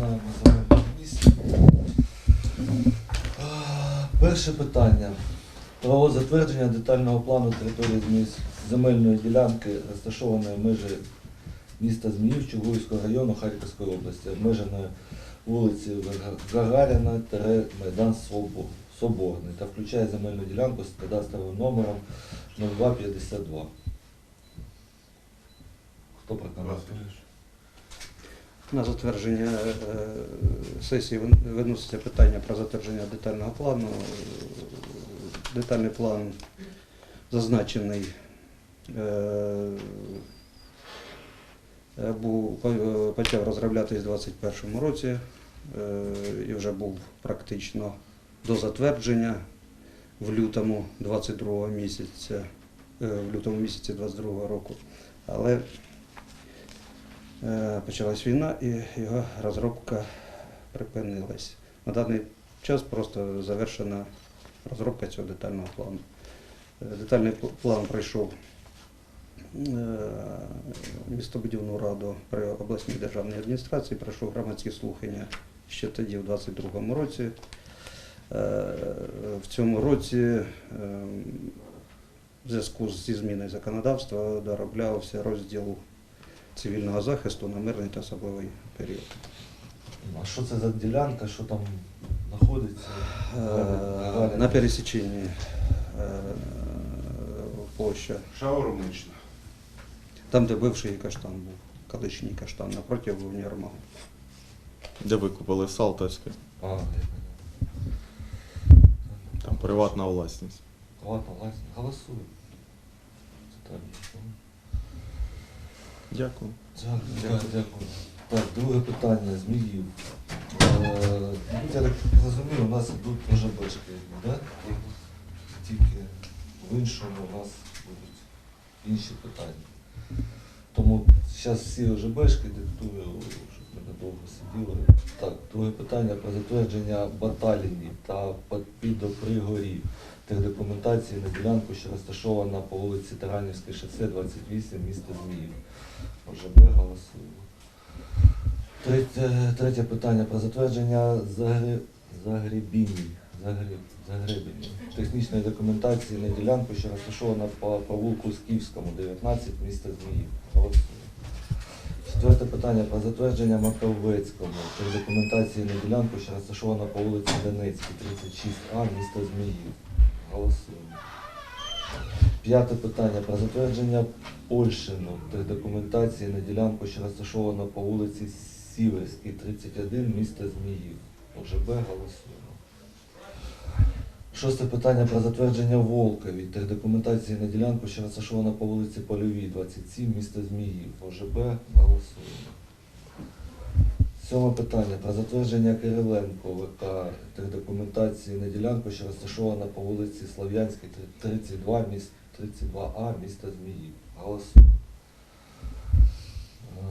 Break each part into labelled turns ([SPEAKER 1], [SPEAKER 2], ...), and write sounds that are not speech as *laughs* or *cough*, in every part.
[SPEAKER 1] Починаємо земельну комісію. Перше питання. Про затвердження детального плану території земельної ділянки, розташованої межі міста Зміїв Чугуївського району Харківської області, обмеженої вулиці Гагаріна, Майдан Соборний та включає земельну ділянку з кадастровим номером 0252. Хто прокоментує?
[SPEAKER 2] На затвердження е, сесії вин- виноситься питання про затвердження детального плану. Е, Детальний план зазначений е, е, був почав розроблятись у 2021 році е, і вже був практично до затвердження в лютому 22 місяця, е, в лютому місяці 22 року. Але Е, почалась війна і його розробка припинилась. На даний час просто завершена розробка цього детального плану. Е, Детальний план пройшов е, містобудівну раду при обласній державній адміністрації, пройшов громадські слухання ще тоді, в 22-му році. Е, В цьому році е, в зв'язку зі зміною законодавства дороблявся розділ цивільного захисту на мирний та особливий період.
[SPEAKER 1] А що це за ділянка, що там знаходиться?
[SPEAKER 2] Е, На пересіченні е, площа,
[SPEAKER 3] Шаурмична.
[SPEAKER 2] там, де бивший каштан був, колишній каштан, напроти універмагу.
[SPEAKER 4] Де ви купили Салтовське?
[SPEAKER 1] А.
[SPEAKER 4] Там приватна власність.
[SPEAKER 1] Ладно, ладно, голосуємо.
[SPEAKER 4] Дякую.
[SPEAKER 1] Дякую, дякую, дякую. Так, друге питання, Зміїв. Е, Я так розумію, у нас тут вже бачки, да? Тільки в іншому у нас будуть інші питання. Тому зараз всі ОЖБшки диктую, щоб ми недовго сиділи. Так, друге питання про затвердження баталії та підопригорі техдокументації на ділянку, що розташована по вулиці Таранівське шосе 28, місто Зміїв. ОЖБ голосуємо. Третє, третє питання про затвердження загребінь, загреб, технічної документації на ділянку, що розташована по провулку Скіфському, 19, місто Зміїв. Голосуємо. Четверте питання про затвердження Маковецькому документації на ділянку, що розташована по вулиці Донецькій, 36А, місто Зміїв. Голосуємо. П'яте питання про затвердження Польщину документації на ділянку, що розташована по вулиці Сіверській, 31, місто Зміїв. ОЖБ голосуємо. Шосте питання про затвердження Волкові документації на ділянку, що розташована по вулиці Польовій, 27, місто Зміїв. ОЖБ голосуємо. Сьоме питання про затвердження Кириленко ВК документації на ділянку, що розташована по вулиці Слов'янській, 32, міст, 32А, місто Зміїв. Голосуємо. Е,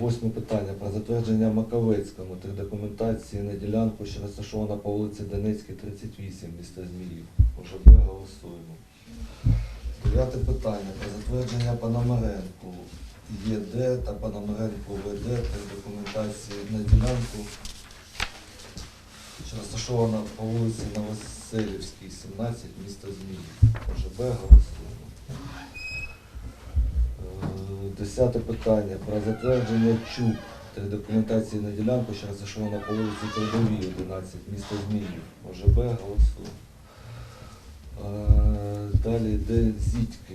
[SPEAKER 1] Восьме питання про затвердження Маковецькому документації на ділянку, що розташована по вулиці Донецькій, 38, місто Зміїв. ОЖБ голосуємо. Дев'яте питання про затвердження Пономаренку ЄД та Пономаренку ВД та документації на ділянку, що розташована по вулиці Новоселівській, 17, місто Зміїв. ОЖБ голосуємо. Е, Десяте питання про затвердження ЧУП та документації на ділянку, що розташована по вулиці Трудовій, 11, місто Зміїв. ОЖБ голосуємо. Е, Далі йде Зітьки.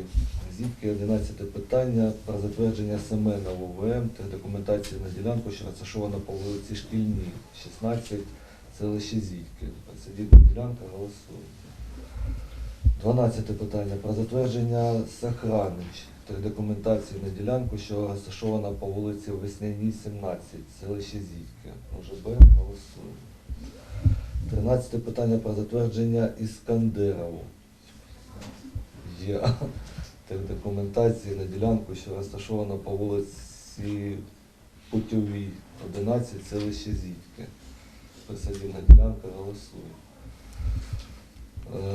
[SPEAKER 1] Зітьки 11 питання про затвердження Семена ВВМ та документації на ділянку, що розташована по вулиці Шкільній, 16, селище Зітьки. Присадібна ділянка голосуємо. 12 питання про затвердження Сахранич та документації на ділянку, що розташована по вулиці Весняній, 17, селище Зітьки. ОЖБ голосуємо. 13 питання про затвердження Іскандерову. Є документації на ділянку, що розташована по вулиці Путьовій, 11, селище Зітьки. Присадівна ділянка голосує.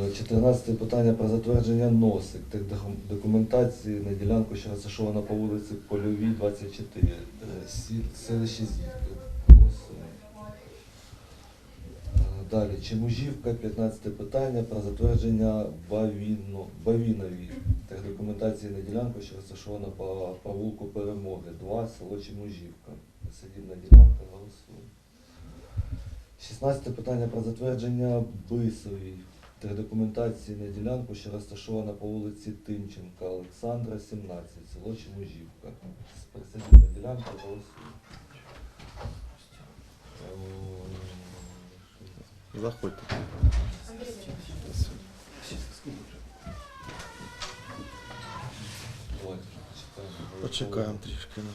[SPEAKER 1] Е, 14 питання про затвердження носик докум- документації на ділянку, що розташована по вулиці Польовій, 24, е, селище Зітки. Голосуємо. Далі, Чемужівка, 15 питання про затвердження Бавіно, Бавінові документації на ділянку, що розташована по провулку Перемоги, 2, село Чемужівка. Садівна ділянка, голосуємо. 16 питання про затвердження Бисовій документації на ділянку, що розташована по вулиці Тимченка, Олександра, 17, село Чемужівка. Присадівна ділянка, голосуємо. Е,
[SPEAKER 4] Заходьте. Почекаємо трішки. ну.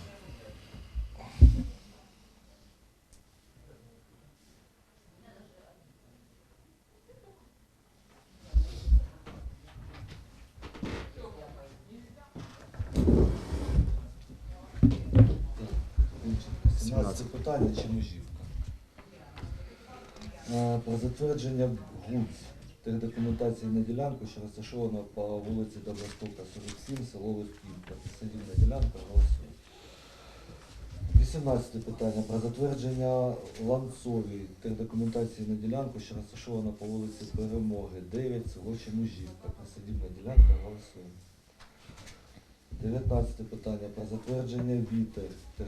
[SPEAKER 1] Так, 17 питання Чемужівка. Е, Про затвердження ГУЦ документації на ділянку, що розташована по вулиці Добростока, 47, село Левківка. Садівна ділянка, голосуємо. 18 питання про затвердження ланцовій документації на ділянку, що розташована по вулиці Перемоги, 9, село Чемужівка. Присадівна ділянка, голосуємо. 19 питання про затвердження вітер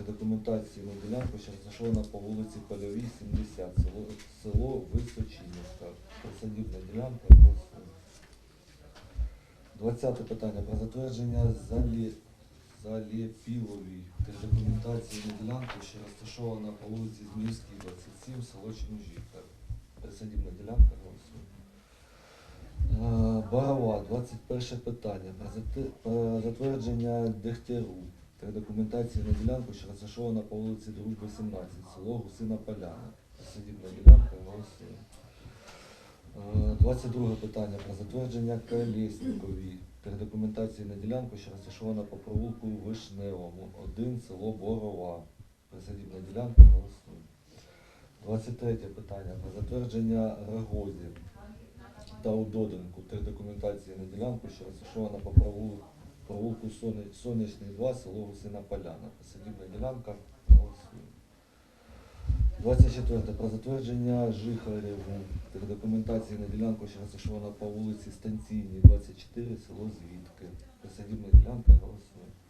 [SPEAKER 1] документації на ділянку, що розташована по вулиці Польовій, 70, село, село Височинівка. Присадівна ділянка, голосуємо. 20 питання про затвердження залі, Залєпіловій документації на ділянку, що розташована по вулиці Зміївській, 27, село Чмужівка. Присадівна ділянка, Барова, 21 питання. Про затвердження Дегтяру та документації на ділянку, що розташована по вулиці Друг 18, село Гусина Поляна. Присадівна ділянка, голосуємо. Е, 22 питання про затвердження Колєснікові та документації на ділянку, що розташована по провулку Вишневому, 1, село Борова. Присадівна ділянка, голосуємо. 23 питання про затвердження Рогозі та у Доденку та документації на ділянку, що розташована по провулку, провулку Сонячний 2, село Гусина Поляна. Посадівна ділянка. Голосуємо. 24. Про затвердження Жихарєву та документації на ділянку, що розташована по вулиці Станційній, 24, село Звідки. Посадівна ділянка. Голосуємо.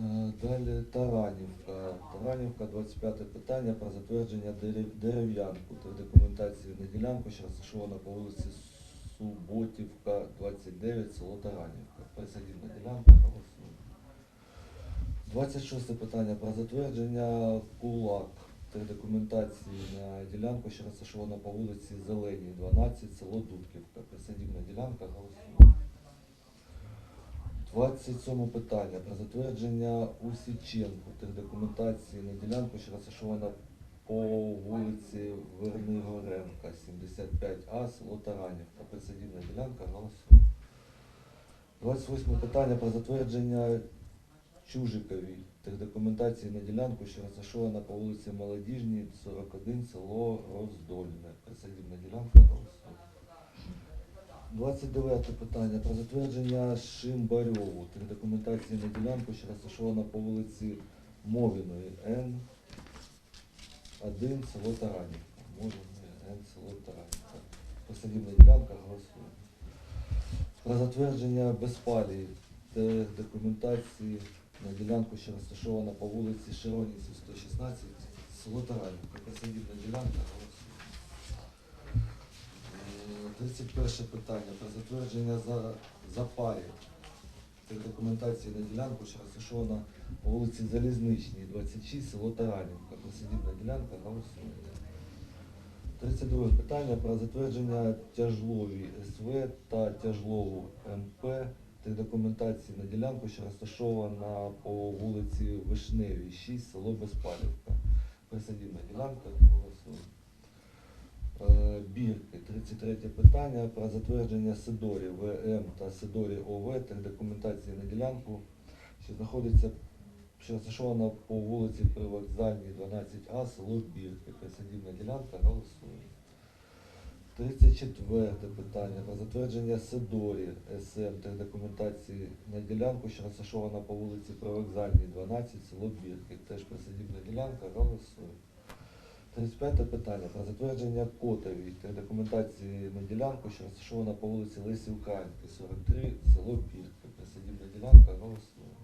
[SPEAKER 1] Е, Далі Таранівка. Таранівка, 25 питання про затвердження дерев'янку та документації на ділянку, що розташована по вулиці Суботівка, 29, село Таранівка. Присадівна ділянка, голосуємо. 26 питання про затвердження кулак та документації на ділянку, що розташована по вулиці Зеленій, 12, село Дудківка. Присадівна ділянка, голосуємо. 27 питання про затвердження Усіченку та документації на ділянку, що розташована по вулиці Вернигоренка, 75А, село Таранівка. Присадівна ділянка, голосуємо. 28 питання про затвердження Чужикові та документації на ділянку, що розташована по вулиці Молодіжній, 41, село Роздольне. Присадівна ділянка, голосуємо. 29 питання про затвердження Шимбарьову та документації на ділянку, що розташована по вулиці Мовіної Н 1 село Таранівка. Мовіної Н село Таранівка. Посадівна ділянка голосуємо. Про затвердження безпалії та документації на ділянку, що розташована по вулиці Широнівці 116, село Таранівка. Посадівна ділянка голосуємо. Е, 31 питання про затвердження за запаї та документації на ділянку, що розташована по вулиці Залізничній, 26, село Таранівка. Присадівна ділянка, голосуємо. 32 питання про затвердження тяжлові СВ та тяжлову МП та документації на ділянку, що розташована по вулиці Вишневій, 6, село Безпалівка. Присадівна ділянка, голосуємо. Е, Бірки, 33 питання про затвердження Сидорі ВМ та Сидорі ОВ та документації на ділянку, що знаходиться, що розташована по вулиці Привокзальній 12А, село Бірки. Присадівна ділянка, голосуємо. 34 питання про затвердження Сидорі СМ та документації на ділянку, що розташована по вулиці Привокзальній 12, село Бірки. Теж присадівна ділянка, голосуємо. 35 питання про затвердження котові та документації на ділянку, що розташована по вулиці Лесі Українки, 43, село Бірки. Присадібна ділянка голосуємо.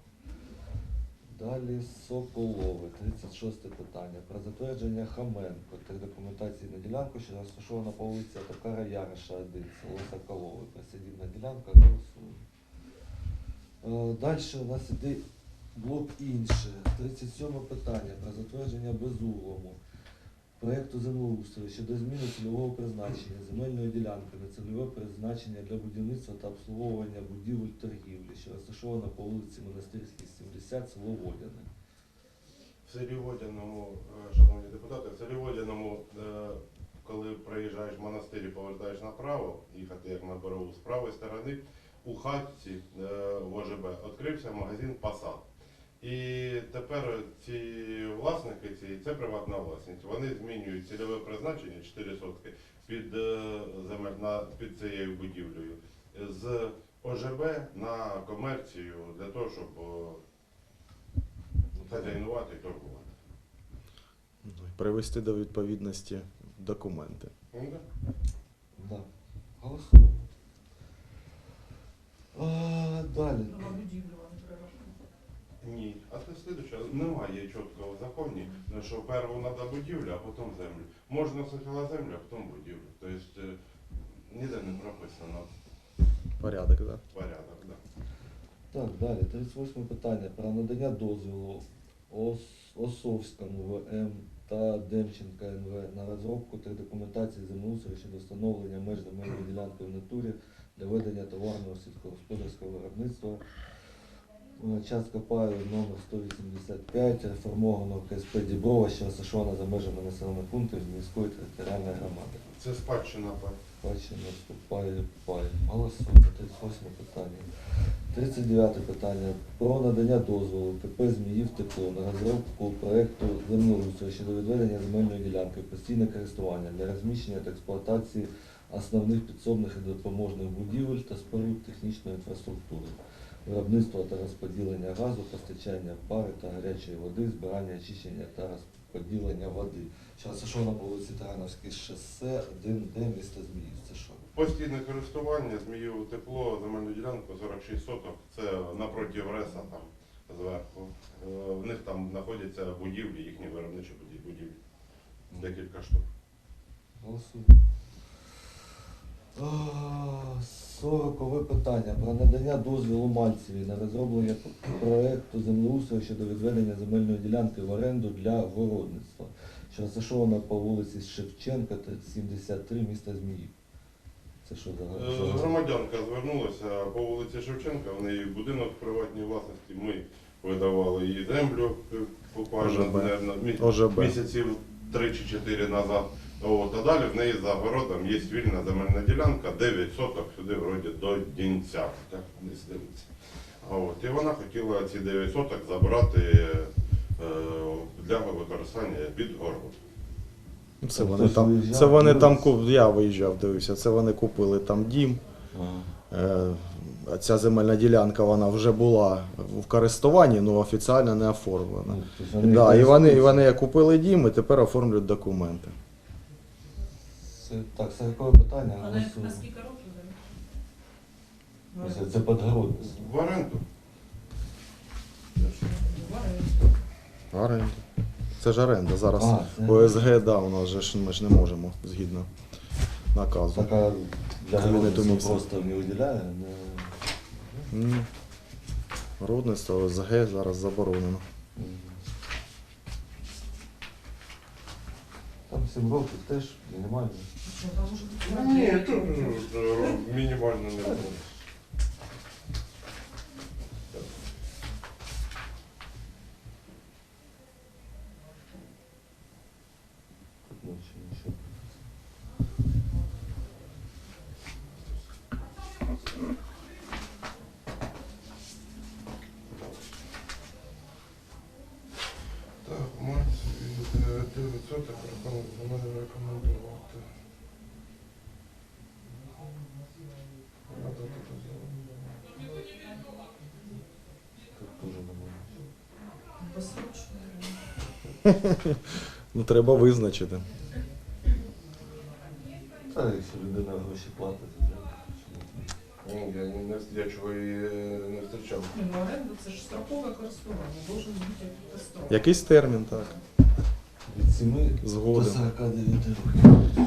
[SPEAKER 1] Далі Соколове, 36 питання. Про затвердження Хаменко та документації на ділянку, що розташована по вулиці Токара Яриша 1, село Соколове. Присадібна ділянка голосуємо. Е, Далі у нас іде блок інше. 37 питання про затвердження безуглому проєкту землеустрою щодо зміни цільового призначення земельної ділянки на цільове призначення для будівництва та обслуговування будівель торгівлі, що розташована по вулиці Монастирській, 70, село Водяне.
[SPEAKER 3] В селі Водяному, е, шановні депутати, в селі Водяному, е, коли приїжджаєш в монастир і повертаєш направо, їхати як на Борову, з правої сторони, у хатці е, в ОЖБ відкрився магазин Пасад. І тепер ці власники, ці, це приватна власність, вони змінюють цільове призначення 4 сотки під, е, під цією будівлею з ОЖБ на комерцію для того, щоб е, хазяйнувати і торгувати.
[SPEAKER 4] Ну, Привести до відповідності документи.
[SPEAKER 3] Ну, да.
[SPEAKER 1] Да. Голосуємо. А, далі.
[SPEAKER 5] Нова будівля вони перерахують.
[SPEAKER 3] Ні. А це слідуюче, немає чіткого в законі, що першу треба будівлю, а потім землю. Можна спочатку землю, а потім будівлю. Тобто е, ніде не прописано
[SPEAKER 4] Порядок, так?
[SPEAKER 3] порядок. Да.
[SPEAKER 1] Так, далі. 38 питання про надання дозволу Ос- Осовському ВМ та Демченка НВ на розробку та документації землеустрою щодо встановлення меж земельної ділянки в натурі для ведення товарного сільськогосподарського виробництва. Частка паю номер 185 реформованого КСП Діброва, що розташована за межами населених пунктів міської територіальної громади.
[SPEAKER 3] Це спадщина пай.
[SPEAKER 1] Бачимо, вступає пай. Голосуємо. 38 питання. 39 питання. Про надання дозволу КП Зміїв тепло на розробку проекту землеустрою щодо відведення земельної ділянки постійне користування для розміщення та експлуатації основних підсобних і допоможних будівель та споруд технічної інфраструктури, виробництва та розподілення газу, постачання пари та гарячої води, збирання, очищення та розподілення води. Зараз це що на вулиці Тарановське шосе, 1Д, місто Зміїв. Це що?
[SPEAKER 3] Постійне користування, зміїв тепло, земельну ділянку 46 соток, це напроти Реса там зверху. Е, В них там знаходяться будівлі, їхні виробничі будівлі. Декілька штук.
[SPEAKER 1] Голосуємо. Сорокове питання про надання дозволу Мальцеві на розроблення проекту землеустрою щодо відведення земельної ділянки в оренду для городництва, що розташована по вулиці Шевченка, 73, міста Зміїв. Це що за
[SPEAKER 3] Е,
[SPEAKER 1] за-
[SPEAKER 3] Громадянка звернулася по вулиці Шевченка, в неї будинок в приватній власності. Ми видавали їй землю е, буквально
[SPEAKER 4] ОЖБ.
[SPEAKER 3] наверно, мі-
[SPEAKER 4] ОЖБ.
[SPEAKER 3] місяців 3 чи 4 назад. От, а далі в неї за городом є вільна земельна ділянка, 9 соток сюди вроді до Дінця. Так не дивиться. От, і вона хотіла ці 9 соток забрати е, для використання під город.
[SPEAKER 4] Це
[SPEAKER 1] Тобто
[SPEAKER 4] вони там, це вони там куп- я виїжджав, дивився, це вони купили там дім. Е, а Ця земельна ділянка вона вже була в користуванні, але офіційно не оформлена.
[SPEAKER 1] Ну, тобто
[SPEAKER 4] Да, і вони, і вони купили дім і тепер оформлюють документи.
[SPEAKER 1] Це, так, сорокове питання.
[SPEAKER 5] А на, скільки років?
[SPEAKER 1] Це, це підгородництво.
[SPEAKER 3] В оренду.
[SPEAKER 4] Оренда. Це ж оренда. Зараз
[SPEAKER 1] А, це-
[SPEAKER 4] ОСГ, да, у нас же ж ми ж не можемо згідно наказу.
[SPEAKER 1] Така для
[SPEAKER 4] Кабінету міністрів.
[SPEAKER 1] просто не виділяє. Не...
[SPEAKER 4] Ні. Городництво ОСГ зараз заборонено.
[SPEAKER 1] Мгм. 7 років теж мінімально.
[SPEAKER 3] Ні, тут е, мінімально не буде.
[SPEAKER 1] Тут ночі нічого.
[SPEAKER 3] Так, мать, 9 соток рекомендую рекомендувати.
[SPEAKER 1] Тут теж немає.
[SPEAKER 5] Безсрочно.
[SPEAKER 4] Ну, треба визначити.
[SPEAKER 1] Та якщо людина гроші платить, то
[SPEAKER 3] Ну, Я, не, я чого і е, не зустрічав.
[SPEAKER 5] Ні, ну оренда це ж строкове користування, должен бути якийсь строк.
[SPEAKER 4] Якийсь термін, так.
[SPEAKER 1] від 7 до
[SPEAKER 4] Згоден.
[SPEAKER 1] 49 років.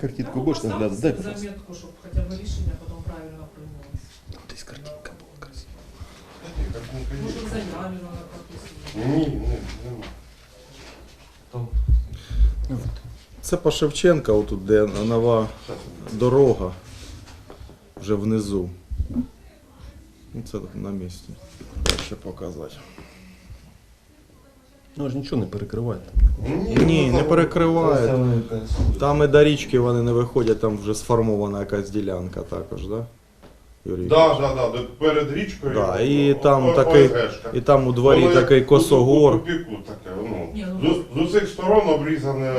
[SPEAKER 6] Картинку
[SPEAKER 5] Треба
[SPEAKER 6] будешь? Дай, пожалуйста.
[SPEAKER 5] заметку, щоб хоча б рішення потім правильно приймалось.
[SPEAKER 4] Десь картинка була красива.
[SPEAKER 3] Ні, картинка є.
[SPEAKER 5] Може, в заяві вона прописана.
[SPEAKER 3] Ні, ні, нема.
[SPEAKER 4] Це по Шевченка, отут, де нова дорога. Вже внизу. Ну, це на місці. Ще показати.
[SPEAKER 6] Ну, ж нічого не перекриває.
[SPEAKER 4] Ні, не перекриває. Там і до річки вони не виходять, там вже сформована якась ділянка також, да? Юрій?
[SPEAKER 3] Так, так, так, перед річкою.
[SPEAKER 4] Да, і
[SPEAKER 3] о-
[SPEAKER 4] там
[SPEAKER 3] о-
[SPEAKER 4] такий-
[SPEAKER 3] ОСГшка.
[SPEAKER 4] І там у дворі
[SPEAKER 3] Воно
[SPEAKER 4] такий косогор.
[SPEAKER 3] У тупіку таке, ну.
[SPEAKER 5] Ні, ну,
[SPEAKER 3] З, з усіх сторон обрізане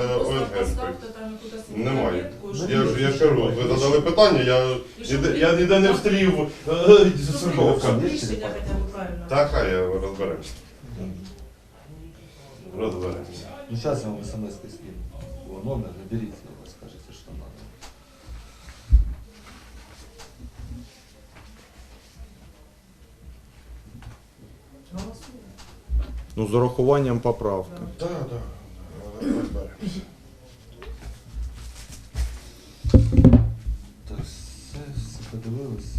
[SPEAKER 5] поставте там якусь
[SPEAKER 3] Немає.
[SPEAKER 5] щоб-
[SPEAKER 3] Я ж я ж кажу, ви задали питання, я,
[SPEAKER 5] І щоб
[SPEAKER 3] ніде- я ніде не встрів. *laughs* е,
[SPEAKER 5] Щоб
[SPEAKER 3] Сорока.
[SPEAKER 5] Рішення хоча б правильно.
[SPEAKER 3] Так, хай я розберемося. Розберемося.
[SPEAKER 1] Ну, зараз я вам смс скину. Номер, наберите его, скажите, что надо.
[SPEAKER 4] Ну, з урахуванням поправки.
[SPEAKER 3] Так, так.
[SPEAKER 1] Так, все, все подивились.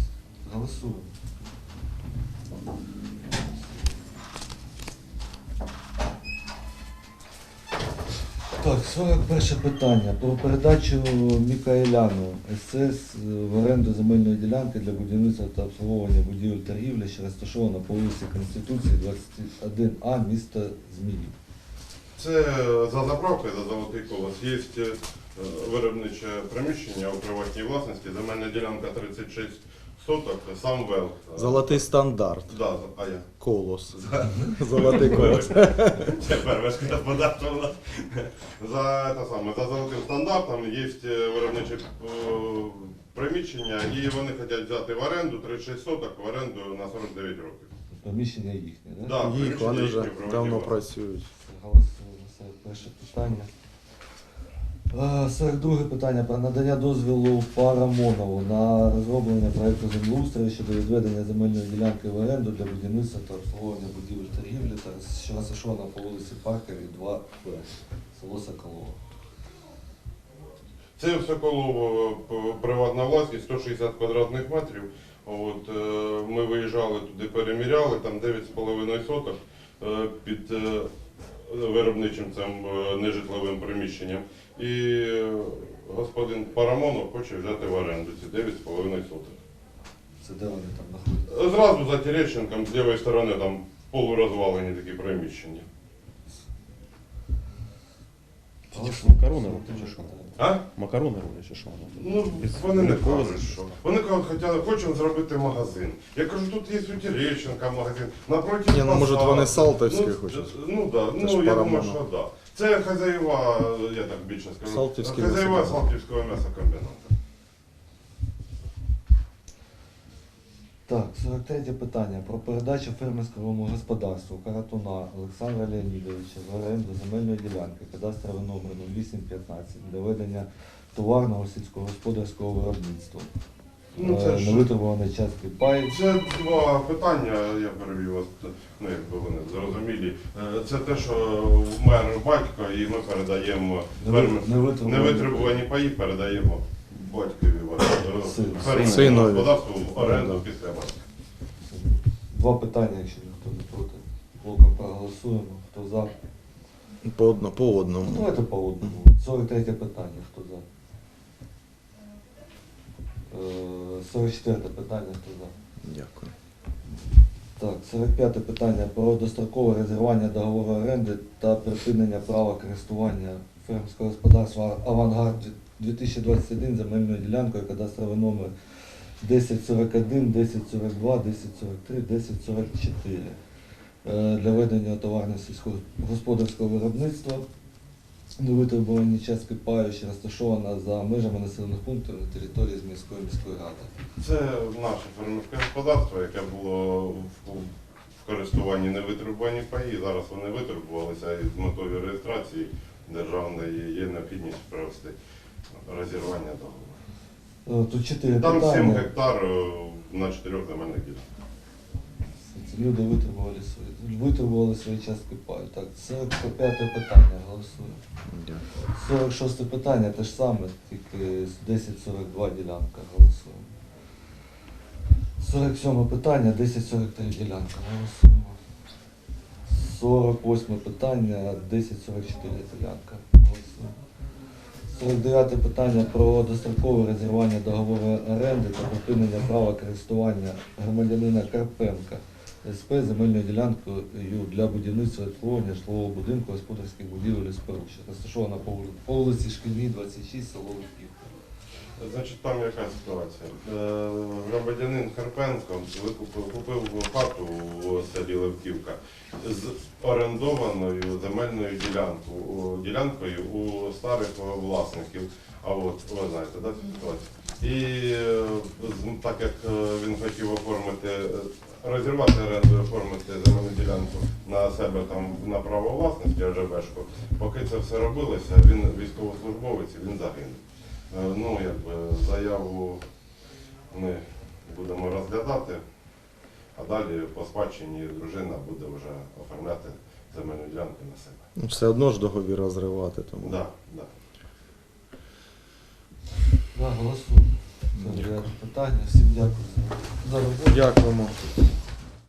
[SPEAKER 1] Голосуємо. 41 питання. Про передачу Мікаеляну СС в оренду земельної ділянки для будівництва та обслуговування будівель торгівлі, що розташована по вулиці Конституції 21А, місто Зміїв.
[SPEAKER 3] Це за заправкою, за золотий колос. Є е, виробниче приміщення у приватній власності, земельна ділянка 36 соток, сам вел.
[SPEAKER 4] Золотий стандарт.
[SPEAKER 3] Да, а я.
[SPEAKER 4] Колос.
[SPEAKER 3] За- *laughs*
[SPEAKER 4] Золотий колос.
[SPEAKER 3] Тепер вешка господарства у нас. За, те саме, за золотим стандартом є е, виробниче е, приміщення, і вони хочуть взяти в оренду 36 соток в оренду на 49 років.
[SPEAKER 1] Приміщення їхнє, да?
[SPEAKER 3] Да,
[SPEAKER 4] Їх вони вже давно працюють.
[SPEAKER 1] Голосуємо. Це перше питання. Е, 42 питання про надання дозволу Парамонову на розроблення проекту землеустрою щодо відведення земельної ділянки в оренду для будівництва та обслуговування будівель торгівлі, та що розташована по вулиці Паркові 2Б, село Соколово.
[SPEAKER 3] Це все коло п- приватна власність, 160 квадратних метрів. От, е, ми виїжджали туди, переміряли, там 9,5 соток е, під е, виробничим цим е, нежитловим приміщенням. І господин Парамонов хоче взяти в оренду ці 9,5 соток.
[SPEAKER 1] Це де вони там знаходяться?
[SPEAKER 3] Зразу за Терещенком, з лівої сторони, там полурозвалені такі приміщення.
[SPEAKER 6] Це ж макарони роблять, чи що?
[SPEAKER 3] А?
[SPEAKER 6] Макарони роблять, чи що?
[SPEAKER 3] Ну, вони не кажуть, що. Вони кажуть, хотіли, хочемо зробити магазин. Я кажу, тут є у Терещенка магазин, напроти
[SPEAKER 4] Ні, ну може вони Салтовські
[SPEAKER 3] ну,
[SPEAKER 4] хочуть.
[SPEAKER 3] Ну так, ну я думаю, що так. Да. Це хазяїва, я так більше скажу.
[SPEAKER 4] Салтівський
[SPEAKER 3] хазяїва
[SPEAKER 4] м'ясокомбінат.
[SPEAKER 3] Салтівського м'ясокомбінату.
[SPEAKER 1] Так, 43 питання про передачу фермерському господарству Каратуна Олександра Леонідовича в оренду земельної ділянки кадастровий номер 0815 для ведення товарного сільськогосподарського виробництва.
[SPEAKER 3] Ну, це ж-
[SPEAKER 1] Невитребуваний частки пай.
[SPEAKER 3] Це два питання, я перевів вас, ну якби вони зрозумілі. Е, Це те, що мер батько, і ми передаємо фермер-
[SPEAKER 1] Невитребувані-
[SPEAKER 3] невитребувані паї, передаємо батькові в оренду.
[SPEAKER 1] Сину.
[SPEAKER 3] фермерському
[SPEAKER 4] Синові.
[SPEAKER 3] господарству в оренду після батька.
[SPEAKER 1] Два питання, якщо ніхто не проти. Блоком проголосуємо. Хто за?
[SPEAKER 4] По, одно, по
[SPEAKER 1] Ну,
[SPEAKER 4] одному.
[SPEAKER 1] давайте по одному. 43 питання, хто за? Е, 44 питання, хто за?
[SPEAKER 4] Дякую.
[SPEAKER 1] Так, 45 питання про дострокове резервування договору оренди та припинення права користування фермерського господарства Авангард 2021 земельною ділянкою кадастровий номер 1041, 1042, 1043, 1044 Е, для ведення товарно сільськогосподарського виробництва. Невитребувані частки паю, розташована за межами населених пунктів на території з міської міської ради.
[SPEAKER 3] Це наше фермерське господарство, яке було в, в користуванні не витребувані паї. Зараз вони витребувалися і з метою реєстрації державної є необхідність провести розірвання договору.
[SPEAKER 1] Е, Тут чотири
[SPEAKER 3] Там 7 гектар е, на чотирьох земельних ділянках.
[SPEAKER 1] Люди витребували свої, витребували свої частки паю. Так, це п'яте питання, голосуємо. 46 питання те ж саме, тільки з 1042 ділянка голосуємо. 47 питання, 1043 ділянка голосуємо. 48 питання, 1044 ділянка голосуємо. 49 питання про дострокове розірвання договору оренди та припинення права користування громадянина Карпенка СП земельною ділянкою для будівництва обслуговування житлового будинку господарських будівель споруд, що розташована по вулиці Шкільній, 26, село Липівка.
[SPEAKER 3] Значить, там яка ситуація? Е, Громадянин Карпенко викупив купив хату у селі Левківка з орендованою земельною ділянкою, ділянкою у старих власників. А от ви знаєте, да, ситуацію. І е, так як е, він хотів оформити, розірвати оренду, оформити земельну ділянку на себе там на право власності ОЖБшку, поки це все робилося, він військовослужбовець, і він загинув. Е, Ну, якби заяву ми будемо розглядати, а далі по спадщині дружина буде вже оформляти земельну ділянку на себе.
[SPEAKER 4] Ну, Все одно ж договір розривати. Тому.
[SPEAKER 3] Да, да.
[SPEAKER 1] Да, голосуємо. Це питання. Всім дякую за- за роботу.
[SPEAKER 4] Дякуємо.